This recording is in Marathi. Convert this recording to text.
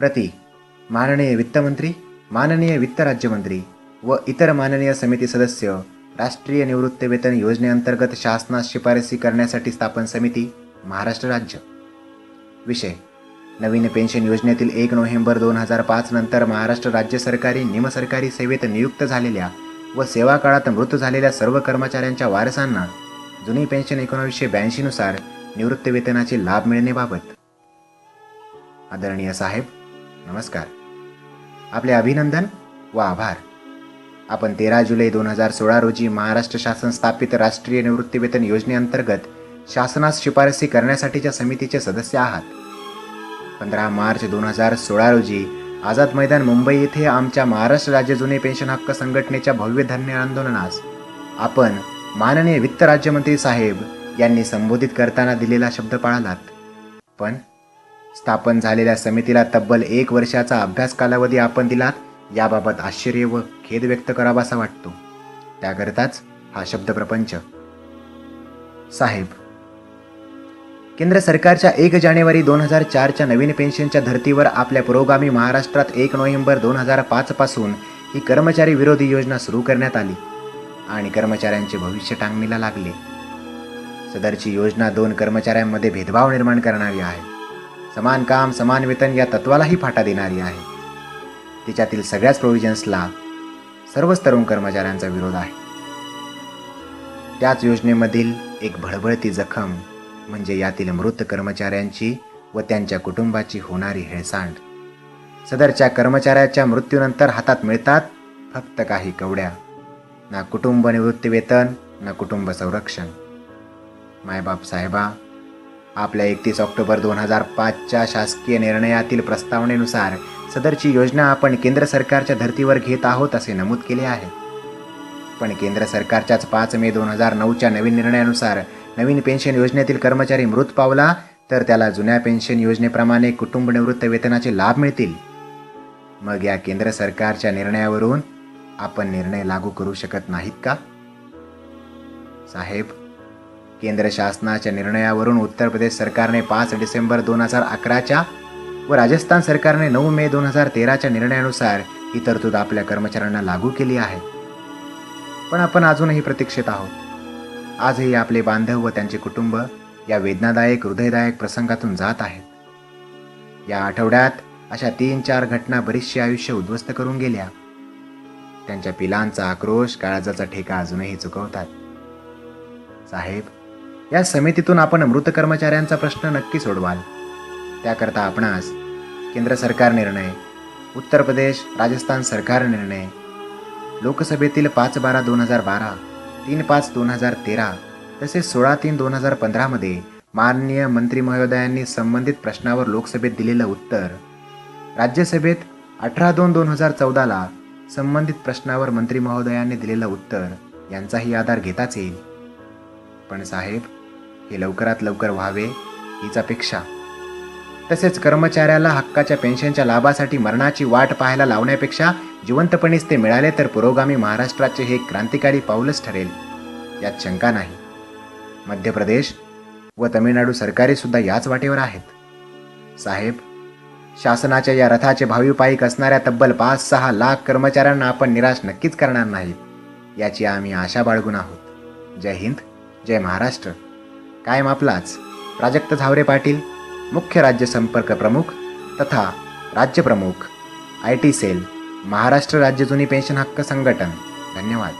प्रति माननीय वित्तमंत्री माननीय वित्त राज्यमंत्री व इतर माननीय समिती सदस्य राष्ट्रीय निवृत्तीवेतन योजनेअंतर्गत शासनास शिफारसी करण्यासाठी स्थापन समिती महाराष्ट्र राज्य विषय नवीन पेन्शन योजनेतील एक नोव्हेंबर दोन हजार पाच नंतर महाराष्ट्र राज्य सरकारी निमसरकारी सेवेत नियुक्त झालेल्या व सेवा काळात मृत झालेल्या सर्व कर्मचाऱ्यांच्या वारसांना जुनी पेन्शन एकोणावीसशे ब्याऐंशीनुसार निवृत्तीवेतनाचे लाभ मिळण्याबाबत आदरणीय साहेब नमस्कार. आपले अभिनंदन व आभार. आपण तेरा जुलै दोन हजार सोळा रोजी महाराष्ट्र शासन स्थापित राष्ट्रीय निवृत्तीवेतन योजनेअंतर्गत शासनास शिफारसी करण्यासाठीच्या समितीचे सदस्य आहात. पंधरा मार्च दोन हजार सोळा रोजी आझाद मैदान मुंबई येथे आमच्या महाराष्ट्र राज्य जुने पेन्शन हक्क संघटनेच्या भव्य धन्य आंदोलनास आपण माननीय वित्त राज्यमंत्री साहेब यांनी संबोधित करताना दिलेला शब्द पाळालात. पण स्थापन झालेल्या समितीला तब्बल एक वर्षाचा अभ्यास कालावधी आपण दिलात याबाबत आश्चर्य व खेद व्यक्त करावासा वाटतो. त्याकरताच हा शब्द प्रपंच. साहेब केंद्र सरकारच्या एक जानेवारी दोन हजार चारच्या नवीन पेन्शनच्या धर्तीवर आपल्या पुरोगामी महाराष्ट्रात एक नोव्हेंबर दोन हजार पाचपासून ही कर्मचारी विरोधी योजना सुरू करण्यात आली आणि कर्मचाऱ्यांचे भविष्य टांगणीला लागले. सदरची योजना दोन कर्मचाऱ्यांमध्ये भेदभाव निर्माण करणारी आहे. समान काम समान वेतन या तत्वालाही फाटा देणारी आहे. तिच्यातील सगळ्याच प्रोव्हिजन्सला सर्वच तरुण कर्मचाऱ्यांचा विरोध आहे. त्याच योजनेमधील एक भळभळती जखम म्हणजे यातील मृत कर्मचाऱ्यांची व त्यांच्या कुटुंबाची होणारी हेळसांड. सदरच्या कर्मचाऱ्याच्या मृत्यूनंतर हातात मिळतात फक्त काही कवड्या. ना कुटुंब निवृत्तीवेतन ना कुटुंब संरक्षण. मायबाप साहेबा आपल्या एकतीस ऑक्टोबर दोन हजार पाचच्या शासकीय निर्णयातील प्रस्तावनेनुसार सदरची योजना आपण केंद्र सरकारच्या धर्तीवर घेत आहोत असे नमूद केले आहे. पण केंद्र सरकारच्याच पाच मे दोन हजार नऊच्या नवीन निर्णयानुसार नवीन पेन्शन योजनेतील कर्मचारी मृत पावला तर त्याला जुन्या पेन्शन योजनेप्रमाणे कुटुंब निवृत्त वेतनाचे लाभ मिळतील. मग या केंद्र सरकारच्या निर्णयावरून आपण निर्णय लागू करू शकत नाहीत का? साहेब केंद्र शासनाच्या निर्णयावरून उत्तर प्रदेश सरकारने पाच डिसेंबर दोन हजार अकराच्या व राजस्थान सरकारने नऊ मे दोन हजार तेराच्या निर्णयानुसार ही तरतूद आपल्या कर्मचाऱ्यांना लागू केली आहे. पण आपण अजूनही प्रतीक्षेत आहोत. आजही आपले बांधव व त्यांचे कुटुंब या वेदनादायक हृदयदायक प्रसंगातून जात आहेत. या आठवड्यात अशा तीन चार घटना बरीचशी आयुष्य उद्ध्वस्त करून गेल्या. त्यांच्या पिलांचा आक्रोश काळजाचा ठेका अजूनही चुकवतात. साहेब या समितीतून आपण मृत कर्मचाऱ्यांचा प्रश्न नक्की सोडवाल. त्याकरता आपणास केंद्र सरकार निर्णय उत्तर प्रदेश राजस्थान सरकार निर्णय लोकसभेतील पाच बारा दोन हजार बारा तीन पाच दोन हजार तेरा तसेच सोळा तीन दोन हजार पंधरामध्ये माननीय मंत्री महोदयांनी संबंधित प्रश्नावर लोकसभेत दिलेलं उत्तर राज्यसभेत अठरा दोन दोन हजार चौदाला संबंधित प्रश्नावर मंत्री महोदयांनी दिलेलं उत्तर यांचाही आधार घेताच येईल. पण साहेब हे लवकरात लवकर व्हावे हीच अपेक्षा. तसेच कर्मचाऱ्याला हक्काच्या पेन्शनच्या लाभासाठी मरणाची वाट पाहायला लावण्यापेक्षा जिवंतपणीच ते मिळाले तर पुरोगामी महाराष्ट्राचे हे क्रांतिकारी पाऊलच ठरेल यात शंका नाही. मध्य प्रदेश व तमिळनाडू सरकारे सुद्धा याच वाटेवर आहेत. साहेब शासनाच्या या रथाचे भावी असणाऱ्या तब्बल पाच सहा लाख कर्मचाऱ्यांना आपण निराश नक्कीच करणार नाहीत याची आम्ही आशा बाळगून आहोत. जय हिंद जय महाराष्ट्र. कायम आपलाच. प्राजक्त झावरे पाटील मुख्य राज्य संपर्क प्रमुख तथा राज्य प्रमुख आय टी सेल महाराष्ट्र राज्य जुनी पेन्शन हक्क संघटन. धन्यवाद.